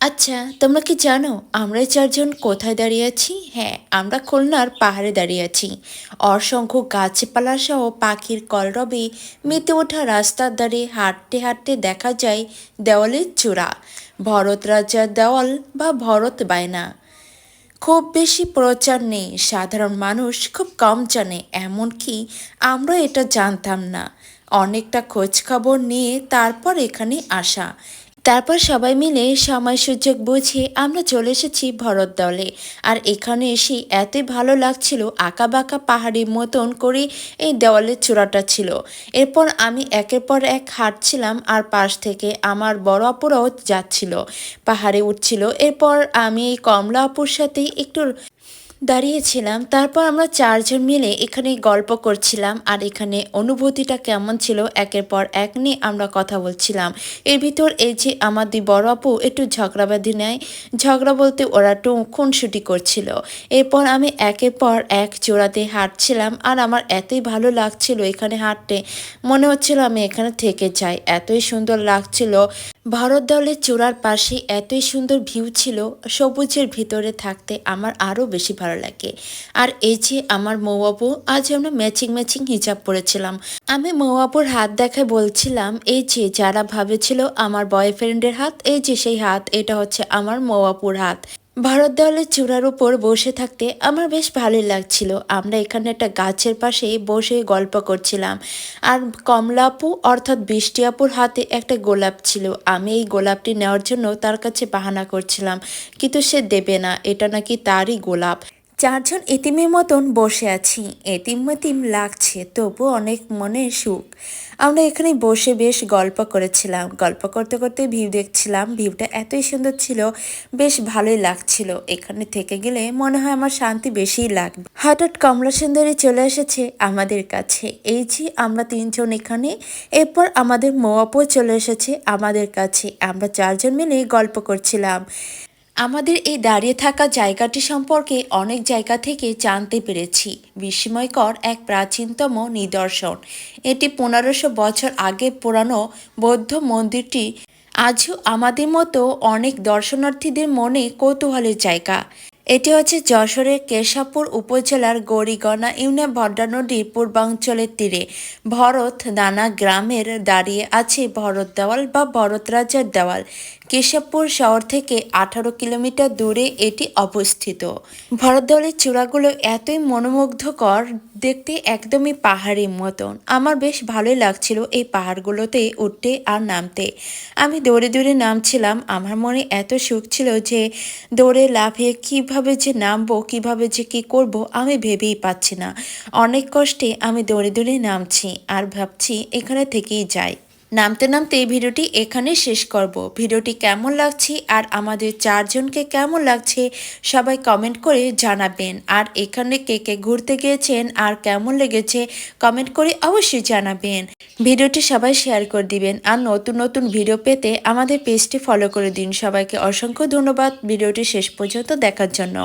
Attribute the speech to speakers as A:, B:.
A: আচ্ছা তোমরা কি জানো আমরা চারজন কোথায় দাঁড়িয়ে আছি? হ্যাঁ আমরা খুলনার পাহাড়ে দাঁড়িয়ে আছি। অসংখ্য গাছপালা সহ পাখির কলরবে মেতে ওঠা রাস্তার ধারে হাঁটতে হাঁটতে দেখা যায় দেওয়ালের চূড়া। ভরত রাজার দেওয়াল বা ভরত বায়না। খুব বেশি প্রচার নেই, সাধারণ মানুষ খুব কম জানে, এমনকি আমরা এটা জানতাম না। অনেকটা খোঁজ খবর নিয়ে তারপর এখানে আসা। তারপর সবাই মিলে সময় সুযোগ বুঝে আমরা চলে এসেছি ভরত দলে। আর এখানে এসে এতই ভালো লাগছিল আঁকা বাঁকা পাহাড়ির মতন করে এই দেওয়ালের চূড়াটা ছিল। এরপর আমি একের পর এক হাঁটছিলাম আর পাশ থেকে আমার বড় আপুরাও যাচ্ছিল, পাহাড়ে উঠছিল। এরপর আমি এই কমলা আপুর সাথে একটু দাঁড়িয়েছিলাম, তারপর আমরা চারজন মিলে এখানে গল্প করছিলাম আর এখানে অনুভূতিটা কেমন ছিল একের পর এক নিয়ে আমরা কথা বলছিলাম। এর ভিতর এই যে আমার দুই বড় আপু একটু ঝগড়াবাদী নেয়, ঝগড়া বলতে ওরা একটু খুনসুটি করছিল। এরপর আমি একের পর এক জোড়াতে হাঁটছিলাম আর আমার এতই ভালো লাগছিল এখানে হাঁটতে, মনে হচ্ছিল আমি এখানে থেকে যাই। এতই সুন্দর লাগছিল, ভারত দলের চূড়ার পাশে এতই সুন্দর ভিউ ছিল, সবুজের ভিতরে থাকতে আমার আরও বেশি ভালো লাগে। আর এই যে আমার মৌয়াবু আজ আমরা ম্যাচিং ম্যাচিং হিজাব পরেছিলাম আমি মৌয়াবুর হাত দেখায় বলছিলাম, এই যে যারা ভাবেছিল আমার বয়ফ্রেন্ডের হাত, এই যে সেই হাত, এটা হচ্ছে আমার মৌয়াপুর হাত। ভারত দেওয়ালের চূড়ার উপর বসে থাকতে আমার বেশ ভালোই লাগছিল। আমরা এখানে একটা গাছের পাশে বসে গল্প করছিলাম। আর কমলা আপু, অর্থাৎ বৃষ্টি আপুর হাতে একটা গোলাপ ছিল। আমি এই গোলাপটি নেওয়ার জন্য তার কাছে বাহানা করছিলাম, কিন্তু সে দেবে না, এটা নাকি তারই গোলাপ। চারজন এতিমের মতন বসে আছি। এতিম মেতিম লাগছে, তবু অনেক মনে সুখ। আমরা এখানে বসে বেশ গল্প করেছিলাম। গল্প করতে করতে ভিউ দেখছিলাম। ভিউটা এতই সুন্দর ছিল, বেশ ভালোই লাগছিল। এখানে থেকে গেলে মনে হয় আমার শান্তি বেশিই লাগবে। হঠাৎ কমলা সুন্দরী চলে এসেছে আমাদের কাছে। এই যে আমরা তিনজন এখানে, এরপর আমাদের মোয়াপও চলে এসেছে আমাদের কাছে। আমরা চারজন মিলে গল্প করছিলাম। আমাদের এই দাঁড়িয়ে থাকা জায়গাটি সম্পর্কে অনেক জায়গা থেকে জানতে পেরেছি। বিস্ময়কর এক প্রাচীনতম নিদর্শন। এটি পনেরোশো বছর আগে পুরানো বৌদ্ধ মন্দিরটি আজও আমাদের মতো অনেক দর্শনার্থীদের মনে কৌতূহলের জায়গা। এটি হচ্ছে যশোরের কেশাপুর উপজেলার গৌরীগণা ইউনে ভড্ডা নদীর পূর্বাঞ্চলের তীরে। ভরত দানা গ্রামের দাঁড়িয়ে আছে ভরত দেওয়াল বা ভরত রাজার দেওয়াল। কেশবপুর শহর থেকে আঠারো কিলোমিটার দূরে এটি অবস্থিত। ভরতদলের চূড়াগুলো এতই মনোমুগ্ধকর, দেখতে একদমই পাহাড়ের মতন। আমার বেশ ভালোই লাগছিল এই পাহাড়গুলোতে উঠতে আর নামতে। আমি দৌড়ে দৌড়ে নামছিলাম। আমার মনে এত সুখ ছিল যে দৌড়ে লাফিয়ে কীভাবে যে নামবো, কীভাবে যে কি করব, আমি ভেবেই পাচ্ছি না। অনেক কষ্টে আমি দৌড়ে দৌড়ে নামছি আর ভাবছি এখানে থেকেই যাই। নামতে নামতে ভিডিওটি এখানে শেষ করব। ভিডিওটি কেমন লাগছে আর আমাদের চারজনকে কেমন লাগছে সবাই কমেন্ট করে জানাবেন। আর এখানে কে কে ঘুরতে গিয়েছেন আর কেমন লেগেছে কমেন্ট করে অবশ্যই জানাবেন। ভিডিওটি সবাই শেয়ার করে দিবেন আর নতুন নতুন ভিডিও পেতে আমাদের পেজটি ফলো করে দিন। সবাইকে অসংখ্য ধন্যবাদ ভিডিওটি শেষ পর্যন্ত দেখার জন্য।